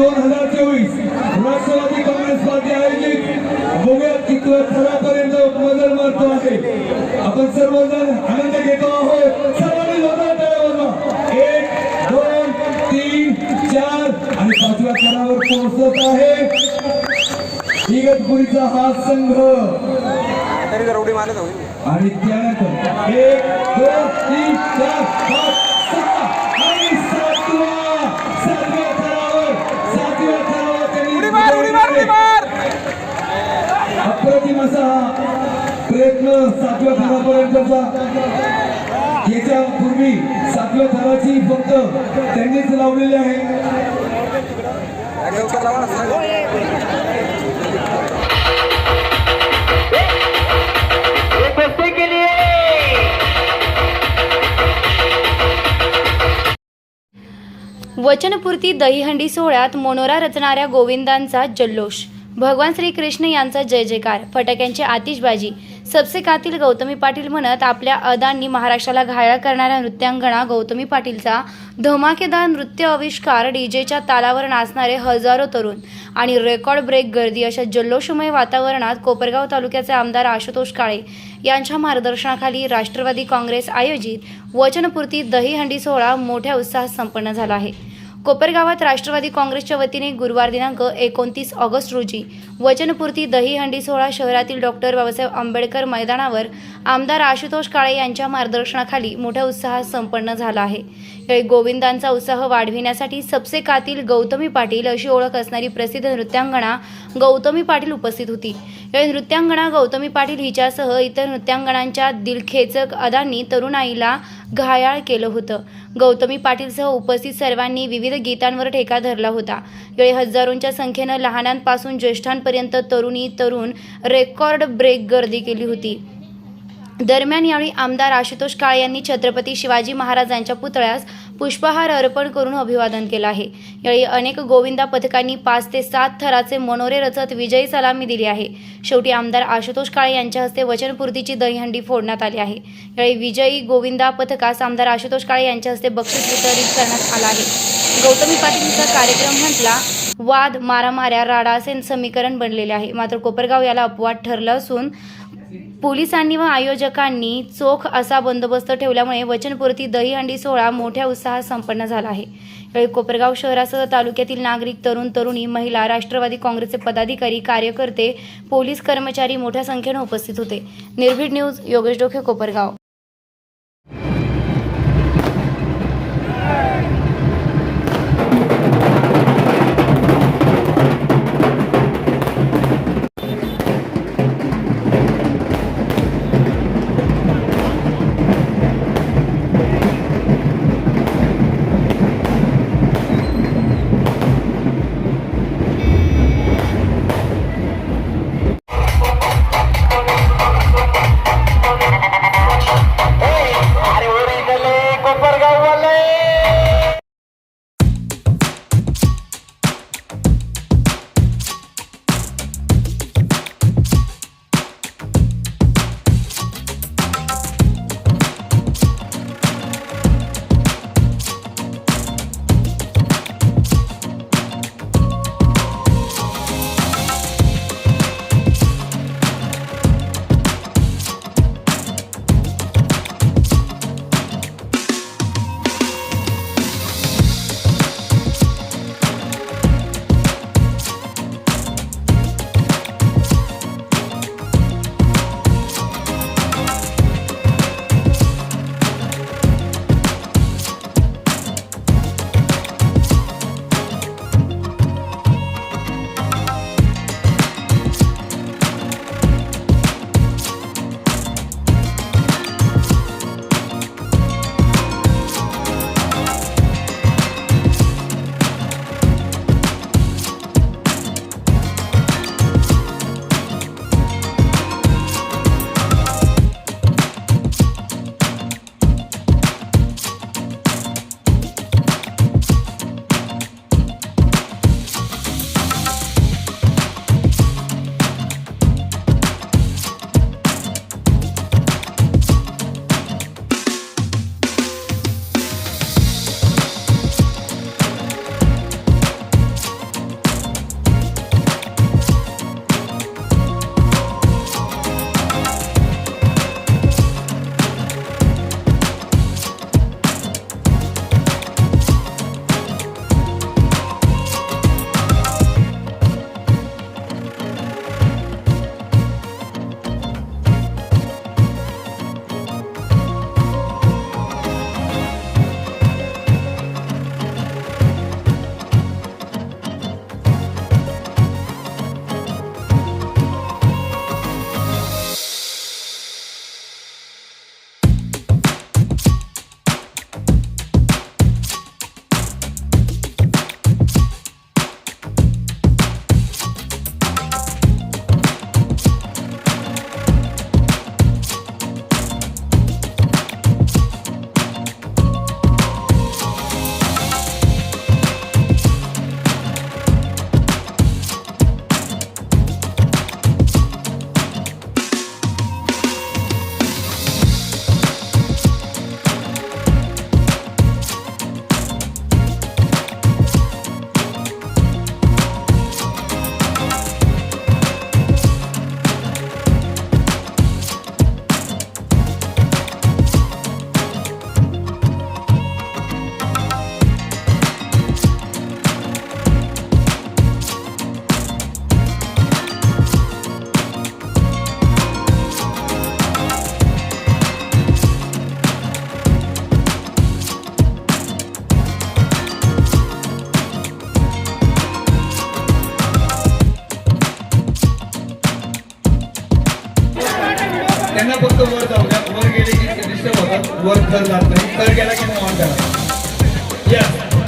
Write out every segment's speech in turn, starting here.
दोन हजार चोवीस राष्ट्रवादी काँग्रेस पार्टी आयोजित. बघूयात किती थरापर्यंत मजल मारतो आहे. आपण सर्वजण आनंद घेतो आहोत. सर्वांनी जोरदार टाळ्या वाजवा. एक दोन तीन चार. आणि पाचव्या थरावर पोहोचत आहे. इगतपुरीचा हा संघ. आणि त्यानंतर एक दोन तीन चार पाच. याच्या पूर्वी सातव्या थराची फक्त त्यांनीच लावलेली आहे. वचनपूर्ती दहीहंडी सोहळ्यात मनोरा रचणाऱ्या गोविंदांचा जल्लोष. भगवान श्रीकृष्ण यांचा जय जयकार. फटाक्यांची आतिषबाजी. सबसे कातील गौतमी पाटील म्हणत आपल्या अदांनी महाराष्ट्राला घायाळ करणाऱ्या नृत्यांगणा गौतमी पाटीलचा धमाकेदार नृत्य आविष्कार डीजेच्या तालावर नाचणारे हजारो तरुण आणि रेकॉर्ड ब्रेक गर्दी अशा जल्लोषमय वातावरणात कोपरगाव तालुक्याचे आमदार आशुतोष काळे यांच्या मार्गदर्शनाखाली राष्ट्रवादी काँग्रेस आयोजित वचनपूर्ती दहीहंडी सोहळा मोठ्या उत्साहात संपन्न झाला आहे. कोपरगावात राष्ट्रवादी काँग्रेसच्या वतीने गुरुवार दिनांक एकोणतीस ऑगस्ट रोजी वचनपूर्ती दहीहंडी सोहळा शहरातील डॉक्टर बाबासाहेब आंबेडकर मैदानावर आमदार आशुतोष काळे यांच्या मार्गदर्शनाखाली मोठ्या उत्साहात संपन्न झाला आहे. यावेळी गोविंदांचा उत्साह वाढविण्यासाठी सबसे कातील गौतमी पाटील अशी ओळख असणारी प्रसिद्ध नृत्यांगणा गौतमी पाटील उपस्थित होती. यावेळी नृत्यांगणा गौतमी पाटील हिच्यासह इतर नृत्यांगणांच्या दिलखेचक अदांनी तरुणाईला घायाळ केलं होतं. गौतमी पाटीलसह उपस्थित सर्वांनी विविध गीतांवर ठेका धरला होता. यावेळी हजारोंच्या संख्येनं लहानांपासून ज्येष्ठांपर्यंत तरुणी तरुण रेकॉर्ड ब्रेक गर्दी केली होती. दरम्यान यावेळी आमदार आशुतोष काळे यांनी छत्रपती शिवाजी महाराजांच्या पुतळ्यास पुष्पहार अर्पण करून अभिवादन केलं आहे. यावेळी अनेक गोविंदा पथकांनी पाच ते सात थराचे मनोरे रचत विजयी सलामी दिली आहे. शेवटी आमदार आशुतोष काळे यांच्या हस्ते वचनपूर्तीची दहीहंडी फोडण्यात आली आहे. यावेळी विजयी गोविंदा पथकास आमदार आशुतोष काळे यांच्या हस्ते बक्षीस वितरित करण्यात आलं आहे. गौतमी पाटीलचा कार्यक्रम म्हटला वाद मारामाऱ्या राडासेन समीकरण बनलेले आहे. मात्र कोपरगाव याला अपवाद ठरलं असून पोलिसांनी व आयोजकांनी चोख असा बंदोबस्त ठेवल्यामुळे वचनपूर्ती दहीहंडी सोहळा मोठ्या उत्साहात संपन्न झाला आहे. यावेळी कोपरगाव शहरासह तालुक्यातील नागरिक तरुण तरुणी महिला राष्ट्रवादी काँग्रेसचे पदाधिकारी कार्यकर्ते पोलीस कर्मचारी मोठ्या संख्येने उपस्थित होते. निर्भीड न्यूज योगेश डोके कोपरगाव.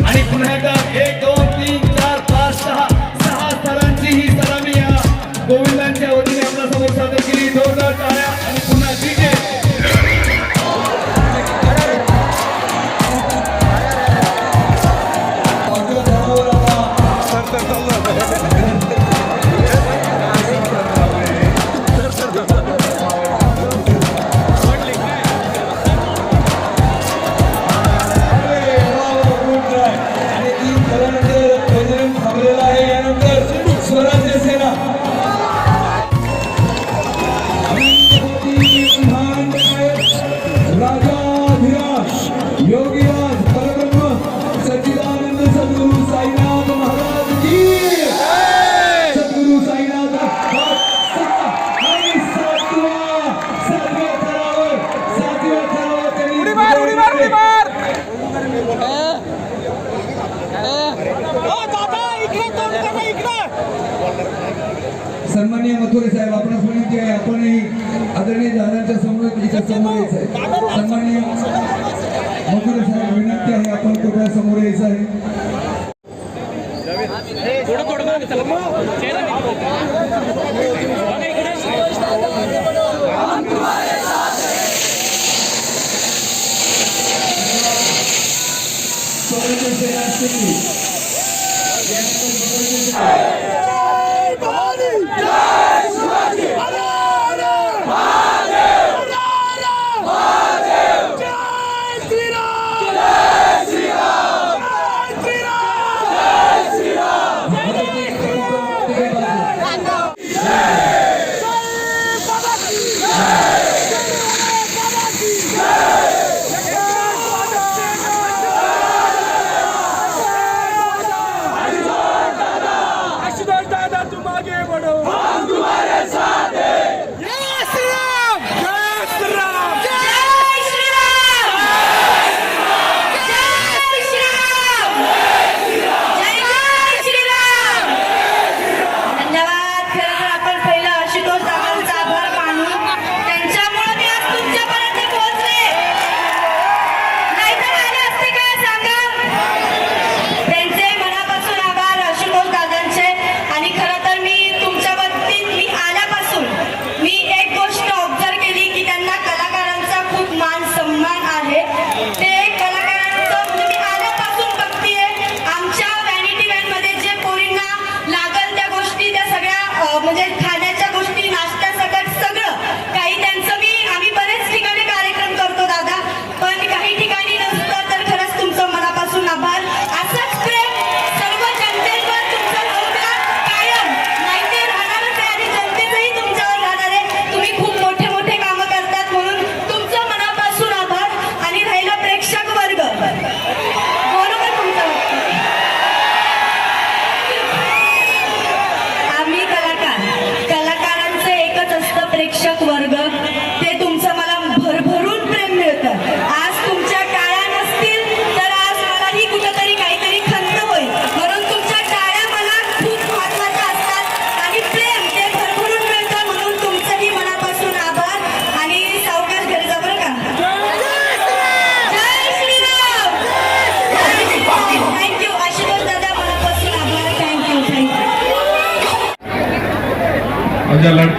आणि पुन्हा एकदा एक सन्मान्य मथुरे साहेब आपणास के आहे आपणही आदरणीय दादांच्या समोर इथे समोर यायचं आहे सन्मान्य मथुरे साहेब विनंती आहे आपण कृपया समोर यायचं आहे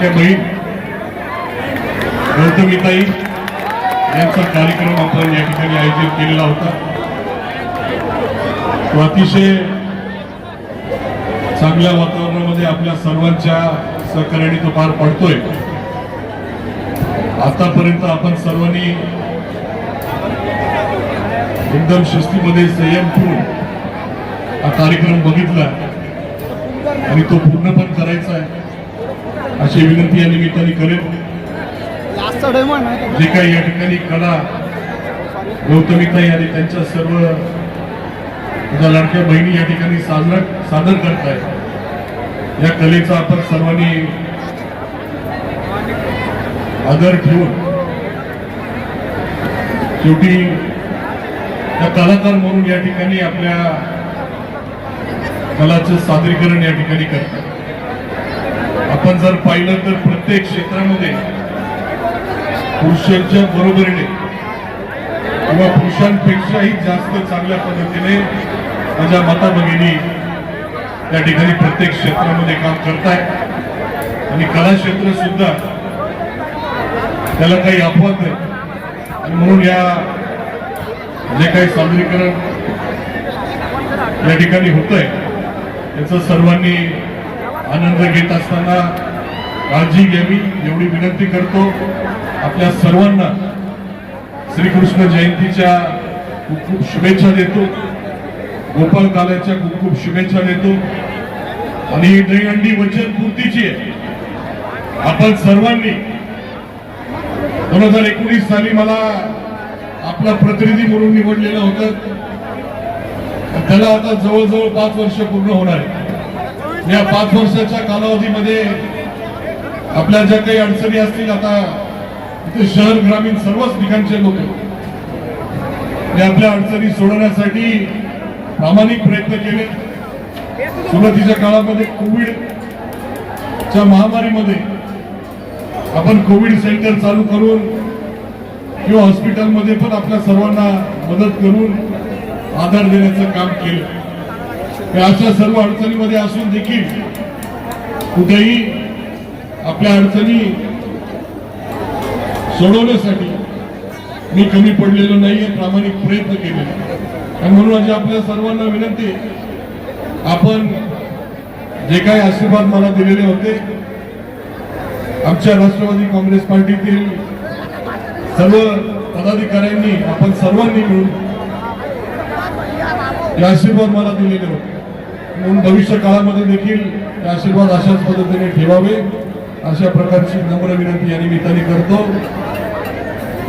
लाडक्या बहीण गौतमीताई यांचा कार्यक्रम आपण या ठिकाणी आयोजित केलेला होता. तो अतिशय चांगल्या वातावरणामध्ये आपल्या सर्वांच्या सहकार्याने तो पार पडतोय. आतापर्यंत आपण सर्वांनी एकदम शिस्तीमध्ये संयम ठेवून हा कार्यक्रम बघितला आणि तो पूर्ण पण करायचा आहे. अशी विनंती या निमित्ताने करेन. जे काही या ठिकाणी कला गौतमिता आणि त्यांच्या सर्व तुझ्या लाडक्या बहिणी या ठिकाणी सादर सादर करतायत या कलेचा आपण सर्वांनी आदर ठेवून शेवटी त्या कलाकार म्हणून या ठिकाणी आपल्या कलाचं सादरीकरण या ठिकाणी करतात आपण जर पाहिलं तर प्रत्येक क्षेत्रामध्ये पुरुषांच्या बरोबरीने किंवा पुरुषांपेक्षाही जास्त चांगल्या पद्धतीने माझ्या माता भगिनी त्या ठिकाणी प्रत्येक क्षेत्रामध्ये काम करताय. आणि कला क्षेत्र सुद्धा त्याला काही अपवाद नाही. आणि म्हणून या जे काही सादरीकरण या ठिकाणी होत आहे त्याचं सर्वांनी आनंद घेत असताना काळजी घ्यावी एवढी विनंती करतो. आपल्या सर्वांना श्रीकृष्ण जयंतीच्या खूप खूप शुभेच्छा देतो. गोपाल काल्याच्या खूप खूप शुभेच्छा देतो. आणि ही दहीहंडी वचनपूर्तीची आहे. आपण सर्वांनी दोन हजार एकोणीस साली मला आपला प्रतिनिधी म्हणून निवडलेलं होतं. त्याला आता जवळजवळ पाच वर्ष पूर्ण होणार आहे. या पाच वर्षाच्या कालावधीमध्ये आपल्या ज्या काही अडचणी असतील आता इथे शहर ग्रामीण सर्वच ठिकाणचे लोक या आपल्या अडचणी सोडवण्यासाठी प्रामाणिक प्रयत्न केले. सुरुवातीच्या काळामध्ये कोविडच्या महामारीमध्ये आपण कोविड सेंटर चालू करून किंवा हॉस्पिटलमध्ये पण आपल्या सर्वांना मदत करून आधार देण्याचं काम केलं. अशा सर्व अडचणीमध्ये असून देखील कुठेही आपल्या अडचणी सोडवण्यासाठी मी कमी पडलेलो नाहीये प्रामाणिक प्रयत्न केले आणि म्हणून माझी आपल्या सर्वांना विनंती आपण जे काही आशीर्वाद मला दिलेले होते आमच्या राष्ट्रवादी काँग्रेस पार्टीतील सर्व पदाधिकाऱ्यांनी आपण सर्वांनी मिळून हे आशीर्वाद मला दिलेले होते. म्हणून भविष्य काळामध्ये देखील हे आशीर्वाद अशाच पद्धतीने ठेवावे. अशा प्रकारची नम्र विनंती या निमित्ताने करतो.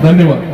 धन्यवाद.